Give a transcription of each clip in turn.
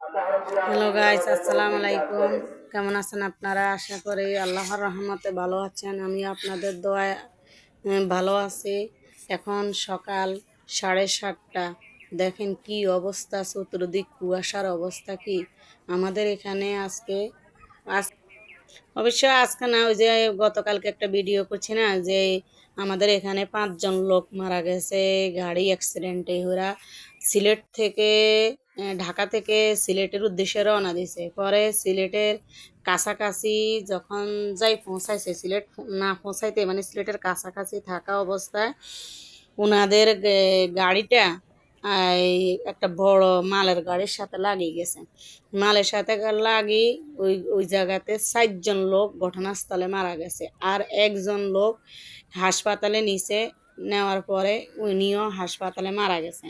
Hello guys আসসালামু আলাইকুম কেমন আছেন আপনারা? আশা করি আল্লাহর রহমতে ভালো আছেন। আমি আপনাদের দোয়ায় ভালো আছি। এখন সকাল সাড়ে সাতটা। দেখেন কি অবস্থা, চতুর্দিক কুয়াশার অবস্থা কি? আমাদের এখানে আজকে, আজ, অবশ্য আজকে না, ওই যে গতকালকে একটা ভিডিও করছি না, যে আমাদের এখানে পাঁচজন লোক মারা গেছে, গাড়ি অ্যাক্সিডেন্টে ওরা সিলেট থেকে ঢাকা থেকে সিলেটের উদ্দেশ্যে রওনা দিছে পরে সিলেটের কাছাকাছি যখন যাই পৌঁছাইছে, সিলেট না পৌঁছাইতে মানে সিলেটের কাছাকাছি থাকা অবস্থায় ওনাদের গাড়িটা একটা বড় মালের গাড়ির সাথে লাগিয়ে গেছে। মালের সাথে লাগি ওই ওই জায়গাতে ষাটজন লোক ঘটনাস্থলে মারা গেছে। আর একজন লোক হাসপাতালে নিচে নেওয়ার পরে উনিও হাসপাতালে মারা গেছে।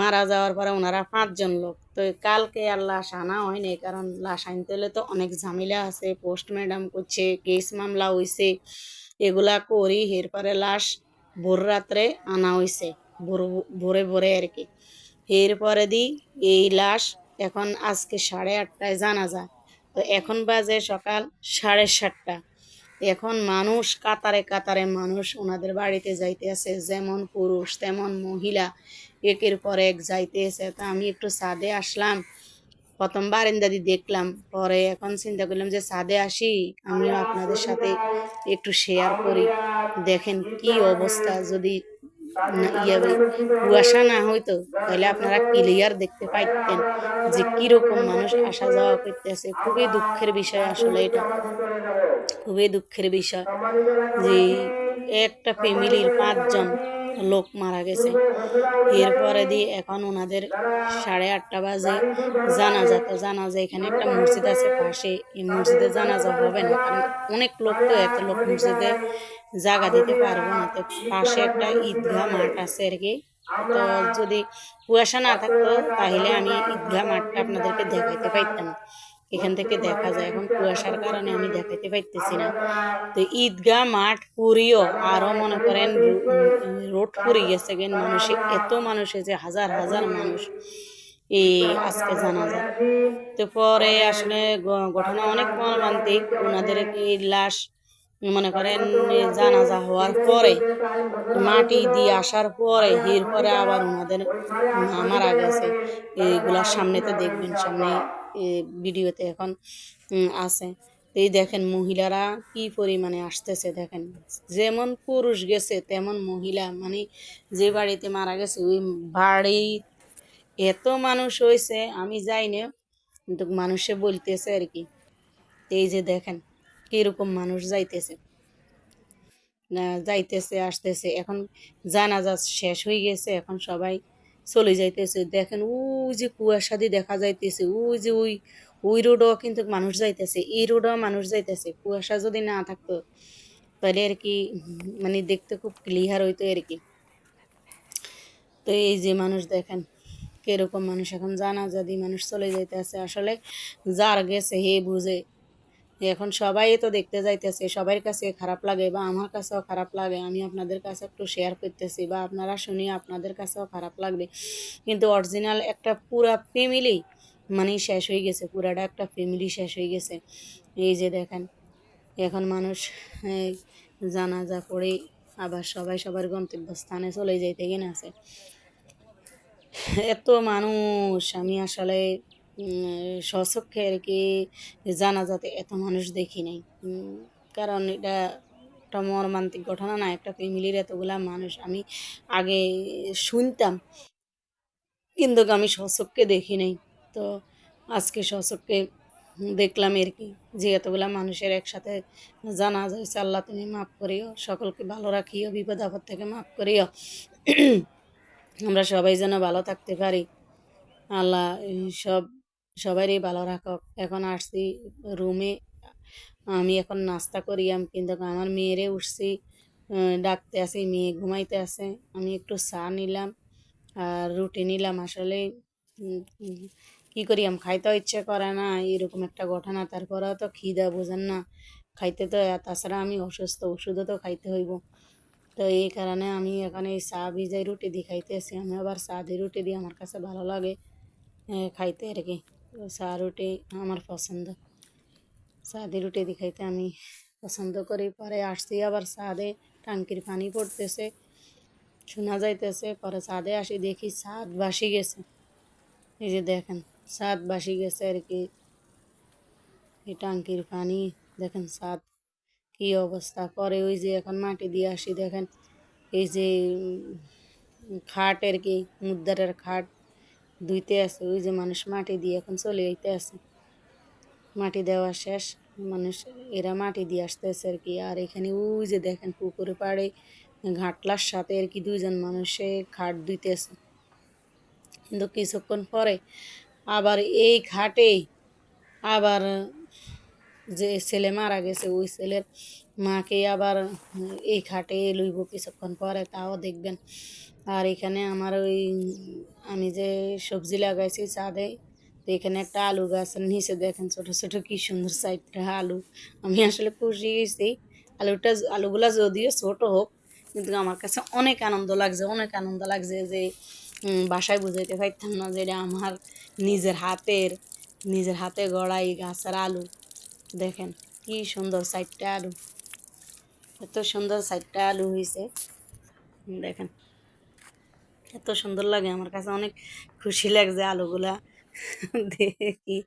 মারা যাওয়ার পরে ওনারা পাঁচজন লোক। তো কালকে আর লাশ আনা হয়নি, কারণ লাশ আনতে হলে তো অনেক ঝামেলা আছে পোস্ট ম্যাডাম করছে, কেস মামলা হইছে, এগুলা করি, এরপরে লাশ ভোর রাত্রে আনা হইছে, ভোর ভোরে ভোরে আর কি। এরপরে দি এই লাশ এখন আজকে সাড়ে আটটায় জানা যায় তো এখন বাজে সকাল সাড়ে সাতটা। এখন মানুষ কাতারে কাতারে মানুষ ওনাদের বাড়িতে যাইতে আছে যেমন পুরুষ, তেমন মহিলা। একের পর এক যাইতে আছে তা আমি একটু সাদে আসলাম। প্রথম বারেন্দাদি দেখলাম। পরে এখন চিন্তা করলাম যে সাদে আসি, আমিও আপনাদের সাথে একটু শেয়ার করি। দেখেন কি অবস্থা। যদি ইয়ে কুয়াশা না হইতো, তাহলে আপনারা ক্লিয়ার দেখতে পাইতেন যে কীরকম মানুষ আসা যাওয়া করতেছে। খুবই দুঃখের বিষয় আসলে এটা। খুবই দুঃখের বিষয় যে একটা ফ্যামিলির পাঁচজন লোক মারা গেছে। এরপরে দিয়ে এখন ওনাদের সাড়ে আটটা বাজে জানাজা। তো জানাজা এখানে একটা মসজিদ আছে পাশে এই মসজিদে জানাজা হবে না। কারণ অনেক লোক তো এত লোক মসজিদে জায়গা দিতে পারব না। তো পাশে একটা ঈদগাহ মাঠ আছে আর কি। তো যদি কুয়াশা না থাকতো, তাহলে আমি ঈদগাহ মাঠটা আপনাদেরকে দেখাইতে পারতাম। এখান থেকে দেখা যায় এখন কুয়াশার কারণে আমি দেখাইতে পারতেছি না। তো ঈদগাহ, মাঠ পুরিও আরও মনে করেন রোড পুরি গেছে গেন মানুষে এত মানুষ যে হাজার হাজার মানুষ এই আজকে জানা যায় তো পরে আসলে ঘটনা অনেক মর্মান্তিক। ওনাদের এই লাশ মনে করেন জানাজা হওয়ার পরে, মাটি দিয়ে আসার পরে, এরপরে আবার ওনাদের মারা গেছে। এইগুলার সামনে তো দেখবেন সামনে ভিডিওতে এখন আছে। এই দেখেন মহিলারা কি পরিমাণে আসতেছে দেখেন। যেমন পুরুষ গেছে, তেমন মহিলা। মানে যে বাড়িতে মারা গেছে, ওই বাড়ি এত মানুষ হয়েছে, আমি যাই না। কিন্তু মানুষে বলতেছে আর কি, এই যে দেখেন কীরকম মানুষ যাইতেছে। যাইতেছে, আসতেছে। এখন জানাজা শেষ হয়ে গেছে, এখন সবাই চলে যাইতেছে। দেখেন ওই যে কুয়াশা দেখা যাইতেছে, ওই যে ওই ওই রোডও কিন্তু মানুষ যাইতেছে, এই রোডও মানুষ যাইতেছে। কুয়াশা যদি না থাকতো তাহলে আর কি মানে দেখতে খুব ক্লিয়ার হইতো আর কি। তো এই যে মানুষ দেখেন, কীরকম মানুষ এখন জানা যদি মানুষ চলে যাইতেছে। আসলে যার গেছে হে বুঝে এখন সবাই তো দেখতে যাইতেছে সবার কাছে খারাপ লাগে বা আমার কাছেও খারাপ লাগে আমি আপনাদের কাছে একটু শেয়ার করতেছি বা আপনারা শুনি আপনাদের কাছেও খারাপ লাগবে। কিন্তু অরিজিনাল একটা পুরা ফ্যামিলি মানে শেষ হয়ে গেছে পুরাটা একটা ফ্যামিলি শেষ হয়ে গেছে। এই যে দেখেন এখন মানুষ এই, জানাজা করে আবার সবাই সবার গন্তব্যস্থানে চলে যাইতে গেলে আছে এত মানুষ আমি আসলে স্বচক্ষে আর কি জানা যাতে এত মানুষ দেখি নাই? কারণ এটা একটা মর্মান্তিক ঘটনা না, একটা ফ্যামিলির এতগুলা মানুষ আমি আগে শুনতাম। কিন্তু আমি স্বচক্ষে দেখি নাই। তো আজকে স্বচক্ষে দেখলাম আর কি, যে এতগুলা মানুষের একসাথে জানা যাচ্ছে আল্লাহ তুমি মাফ করিও, সকলকে ভালো রাখিও, বিপদ আপদ থেকে মাফ করিও। আমরা সবাই যেন ভালো থাকতে পারি। আল্লাহ সব সবারই ভালো রাখক এখন আসছি রুমে আমি এখন নাস্তা করিয়াম কিন্তু আমার মেয়েরে উঠছি ডাকতে আসি মেয়ে ঘুমাইতে আসে। আমি একটু চা নিলাম আর রুটি নিলাম। আসলে উম, করি আমি খাইতেও ইচ্ছে করে না এরকম একটা ঘটনা। তারপরেও তো খিদা বোঝেন না। খাইতে তো তাছাড়া আমি অসুস্থ ওষুধও তো খাইতে হইব। তো এই কারণে আমি এখন এই চা ভিজাই রুটি দিয়ে খাইতে আসি আমি আবার চা দিয়ে রুটি দিয়ে আমার কাছে ভালো লাগে খাইতে আর কি। চা রুটি আমার পছন্দ সাদে রুটি দেখাইতে আমি পছন্দ করি পরে আসছি আবার সাদে টাঙ্কির পানি পড়তেছে শোনা যাইতেছে পরে ছাদে আসি দেখি ছাদ বাসি গেছে এই যে দেখেন ছাদ বাসি গেছে আর কি এই টাঙ্কির পানি দেখেন ছাদ কি অবস্থা পরে ওই যে এখন মাটি দিয়ে আসি দেখেন এই যে উম, খাট আর কি মুদ্রার খাট ধুইতে আছে ওই যে মানুষ মাটি দিয়ে এখন চলে যাইতে আছে মাটি দেওয়া শেষ, মানুষ, এরা মাটি দিয়ে আসতেছে আর কি। আর এখানে ওই যে দেখেন পুকুরে পাড়ে ঘাটলার সাথে আর কি দুইজন মানুষে খাট ধুইতেছে। কিন্তু কিছুক্ষণ পরে আবার এই ঘাটে আবার যে ছেলে মারা গেছে, ওই ছেলের মাকে আবার এই খাটে লইব কিছুক্ষণ পরে, তাও দেখবেন আর এখানে আমার ওই, আমি যে সবজি লাগাইছি চাঁদে তো এখানে একটা আলু গাছের নিচে দেখেন ছোট ছোট কি সুন্দর সাইডটা আলু। আমি আসলে খুশি গেছি আলুটা আলুগুলা যদিও ছোট হোক, কিন্তু আমার কাছে অনেক আনন্দ লাগছে, অনেক আনন্দ লাগছে যে বাসায় বুঝাইতে পারতাম না যে আমার নিজের হাতের, নিজের হাতে গড়া এই গাছের আলু। দেখেন কি সুন্দর সাইডটা আলু, এত সুন্দর সাইডটা আলু হয়েছে। দেখেন। এত সুন্দর লাগে, আমার কাছে অনেক খুশি লাগছে আলুগুলা দেখি।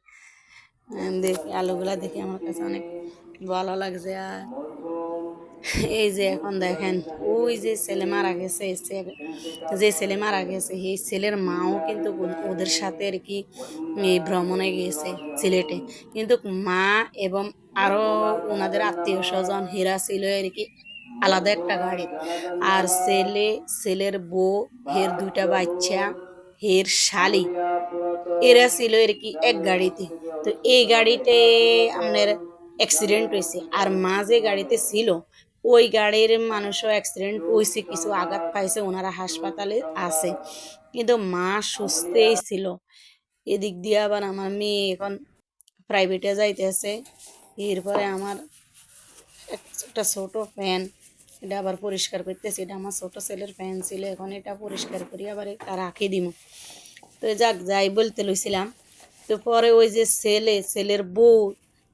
দেখি আলুগুলা দেখি আমার কাছে অনেক ভালো লাগছে। আর এই যে এখন দেখেন, ওই যে ছেলে মারা গেছে যে ছেলে মারা গেছে, এই ছেলের মাও কিন্তু ওদের সাথে আর কি এই ভ্রমণে গিয়েছে সিলেটে। কিন্তু মা এবং আরও ওনাদের আত্মীয় স্বজন হীরা ছিল আর কি আলাদা একটা গাড়ি। আর ছেলে, ছেলের বউ, হের দুইটা বাচ্চা, হের শালি, এরা ছিল আর কি এক গাড়িতে। তো এই গাড়িতে আপনার অ্যাক্সিডেন্ট হয়েছে। আর মা যে গাড়িতে ছিল, ওই গাড়ির মানুষও অ্যাক্সিডেন্ট হয়েছে, কিছু আঘাত পাইছে, ওনারা হাসপাতালে আছে। কিন্তু মা সুস্থই ছিল। এদিক দিয়ে আবার আমার মেয়ে এখন প্রাইভেটে যাইতেছে। এরপরে আমার এক- একটা ছোট ফ্যান এটা আবার পরিষ্কার করতেছি। এটা আমার ছোটো ছেলের ফ্যান ছিল এখন এটা পরিষ্কার করি, আবার এটা রাখি দিব তো যাক, যাই বলতে লইছিলাম। তো পরে ওই যে ছেলে, ছেলের বউ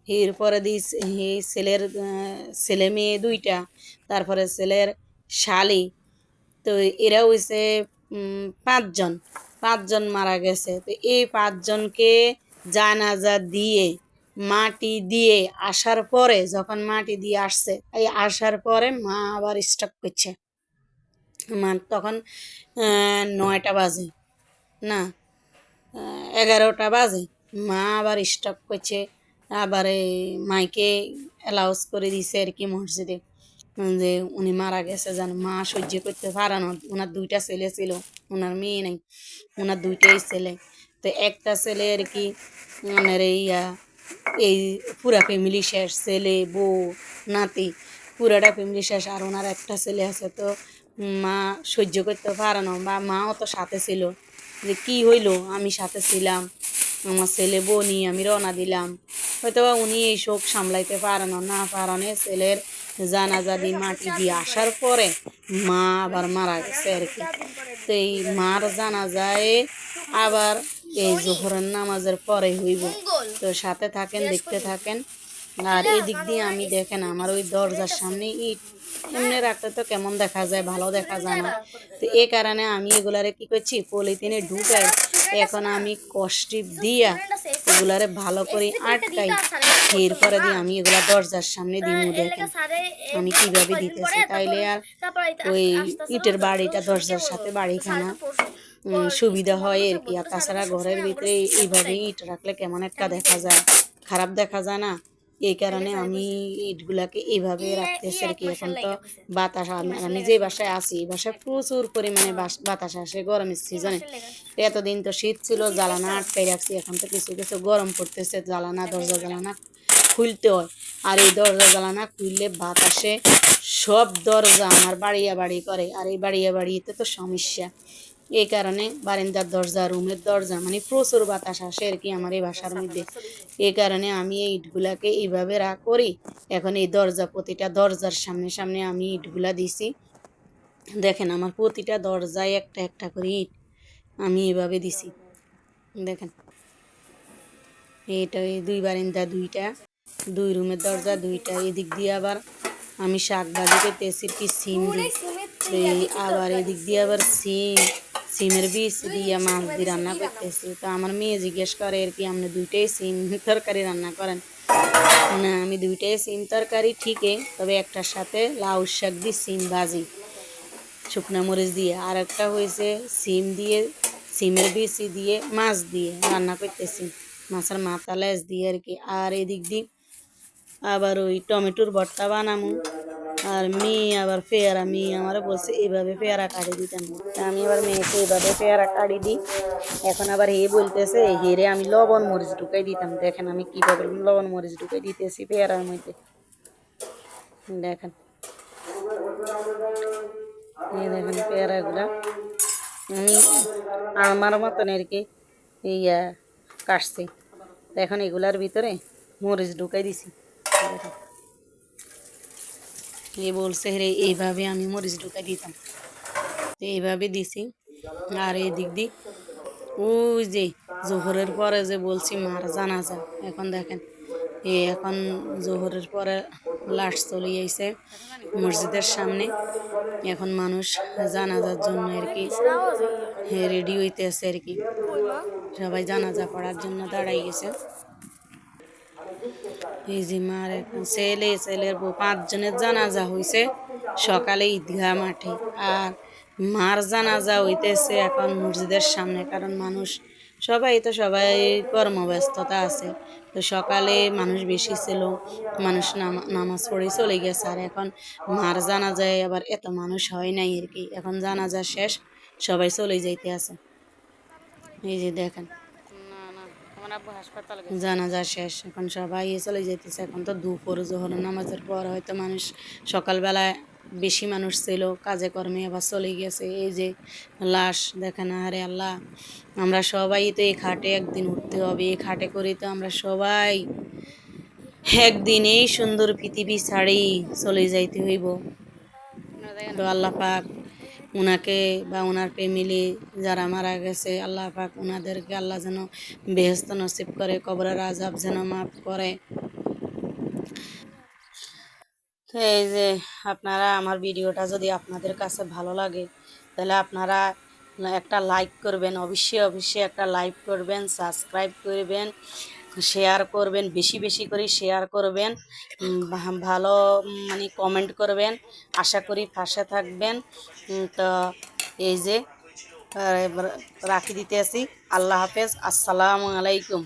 এরপরে দি এই ছেলের ছেলে মেয়ে দুইটা, তারপরে ছেলের শালি। তো এরা হইছে পাঁচজন পাঁচজন মারা গেছে। তো এই পাঁচজনকে জানাজা দিয়ে মাটি দিয়ে আসার পরে যখন মাটি দিয়ে আসছে এই আসার পরে মা আবার স্টক করছে। মা তখন নয়টা বাজে না এগারোটা বাজে। মা আবার স্টক করছে আবার মাইকে অ্যালাউন্স করে দিছে আর কি মসজিদে। যে উনি মারা গেছে যেন মা সহ্য করতে পারে না। ওনার দুইটা ছেলে ছিল ওনার মেয়ে নেই ওনার দুইটাই ছেলে। তো একটা ছেলে আর কি ওনার এই আহ, এই পুরা ফ্যামিলি শেষ, ছেলে, বউ, নাতি, পুরাটা ফ্যামিলি শেষ আর ওনার একটা ছেলে আছে তো মা সহ্য করতে পারে না। বা মাও তো সাথে ছিল যে কি হইল? আমি সাথে ছিলাম, আমার ছেলে বউ নিয়ে আমি রওনা দিলাম। হয়তো বা উনি এই শোক সামলাইতে পারে না পারনে ছেলের জানাজা দিয়ে মাটি দিয়ে আসার পরে মা আবার মারা গেছে আর কি। তো এই মার জানাজায় আবার এই জোহরের নামাজের পরে হইব। তো সাথে থাকেন দেখতে থাকেন। আর এই দিক দিয়ে আমি দেখেন আমার ওই দরজার সামনে ইট। এমনি রাখতে তো কেমন দেখা যায় ভালো দেখা যায় না। তো এই কারণে আমি এগুলারে কি করছি পলিথিনে ঢুকাই এখন আমি কষ্টিপ দিয়া এগুলারে ভালো করে আটকাই এরপরে দিয়ে আমি এগুলা দরজার সামনে দিমু দেখেন। আমি কীভাবে দিতেছি তাইলে আর ওই ইটের বাড়িটা দরজার সাথে বাড়িখানা। উম, সুবিধা হয় আর কি আর তাছাড়া ঘরের ভিতরে এইভাবে ইট রাখলে কেমন একটা দেখা যায়। খারাপ দেখা যায় না। এই কারণে আমি ইটগুলাকে এইভাবে রাখতেছি আর কি। এখন তো বাতাস আমি যে বাসায় আছি এই বাসায় প্রচুর পরিমাণে বাস- বাতাস আসে গরমের সিজনে এতদিন তো শীত ছিল জ্বালানা আটকাই রাখছি। এখন তো কিছু কিছু গরম পড়তেছে জ্বালানা দরজা জ্বালানা খুলতে হয়। আর এই দরজা জ্বালানা খুললে বাতাসে সব দরজা আমার বাড়িয়া বাড়ি করে। আর এই বাড়িয়া বাড়িতে তো সমস্যা। এই কারণে বারান্দার দরজা, রুমের দরজা মানে প্রচুর বাতাস আসে আর কি আমার এই বাসার মধ্যে। এই কারণে আমি এই ইটগুলাকে এইভাবে রাখ করি। এখন এই দরজা, প্রতিটা দরজার সামনে সামনে আমি ইটগুলা দিছি। দেখেন আমার প্রতিটা দরজায় একটা একটা করে ইট আমি এভাবে দিছি। দেখেন, এইটা এই দুই বারিন্দা, দুইটা, দুই রুমের দরজা, দুইটা এদিক দিয়ে আবার আমি শাক করতেছি কি সিম দিই। আবার এদিক দিয়ে আবার সিম। সিমের বীজ দিয়ে মাছ দিয়ে রান্না করতেছি। তো আমার মেয়ে জিজ্ঞেস করে আর কি আপনি দুইটাই সিম তরকারি রান্না করেন? না, আমি দুইটাই সিম তরকারি ঠিকই, তবে একটার সাথে লাউ শাক দিয়ে সিম ভাজি, শুকনা মরিচ দিয়ে। আর একটা হয়েছে সিম দিয়ে, সিমের বিচি দিয়ে মাছ দিয়ে রান্না করতেছি, মাছের মাথা লেজ দিয়ে আর কি। আর এদিক দিয়ে আবার ওই টমেটোর ভর্তা বানামু। আর মেয়ে আবার পেয়ারা, মেয়ে আমার বলছে, এভাবে পেয়ারা কাটি দিতাম আমি আবার মেয়েকে এভাবে পেয়ারা কাটি দিই। এখন আবার হে বলতেছে হেরে আমি লবণ মরিচ ঢুকাই দিতাম। দেখেন আমি কীভাবে লবণ মরিচ ঢুকাই দিতেছি পেয়ারার মধ্যে। দেখেন। এই দেখেন পেয়ারাগুলা। আমি আমার মতন আর কি ইয়া কাটছি। এখন এগুলার ভিতরে মরিচ ঢুকাই দিছি। দেখেন। এ বলছে, রে, এইভাবে আমি মরিচ ঢুকাই দিতাম। এইভাবে দিছি। আর এই দিক দিক ওই যে জোহরের পরে যে বলছি, মার জানাজা। এখন দেখেন, এ এখন জোহরের পরে লাশ চলে আইছে মসজিদের সামনে। এখন মানুষ জানাজার জন্য আর কি রেডি হইতেছে আর কি। সবাই জানাজা পড়ার জন্য দাঁড়াই গেছে। এই যে মার এখন ছেলে, ছেলের বউ, পাঁচজনের জানাজা হয়েছে সকালে ঈদগাহ মাঠে। আর মার জানাজা হইতেছে এখন মসজিদের সামনে, কারণ মানুষ সবাই তো সবাই কর্মব্যস্ততা আছে। তো সকালে মানুষ বেশি ছিল, মানুষ নামা- নামাজ পড়ে চলে গেছে। আর এখন মার জানাজায় আবার এত মানুষ হয় নাই আর কি। এখন জানাজা শেষ, সবাই চলে যাইতে আছে। এই যে দেখেন জানাজা শেষ এখন সবাই চলে যেতেছে এখন তো দুপুর জোহর নামাজের পর হয়তো মানুষ সকালবেলায় বেশি মানুষ ছিল কাজে কর্মে আবার চলে গেছে। এই যে লাশ দেখেন আরে আল্লাহ আমরা সবাই তো এই খাটে একদিন উঠতে হবে। এই খাটে করে তো আমরা সবাই একদিন এই সুন্দর পৃথিবী ছাড়ি চলে যাইতে হইব। তো আল্লাহ পাক ওনাকে বা ওনার ফ্যামিলি যারা মারা গেছে, আল্লাহ পাক ওনাদেরকে আল্লাহ যেন বেহস্ত নসিব করে, কবরের আজাব যেন মাফ করে। তো এই যে আপনারা আমার ভিডিওটা যদি আপনাদের কাছে ভালো লাগে, তাহলে আপনারা একটা লাইক করবেন, অবশ্যই অবশ্যই একটা লাইক করবেন, সাবস্ক্রাইব করবেন। শেয়ার করবেন, বেশি বেশি করে শেয়ার করবেন ভালো মানে কমেন্ট করবেন, আশা করি ফাঁসে থাকবেন। তো এই যে রাখি দিতে আসি। আল্লাহ হাফেজ, আসসালামু আলাইকুম।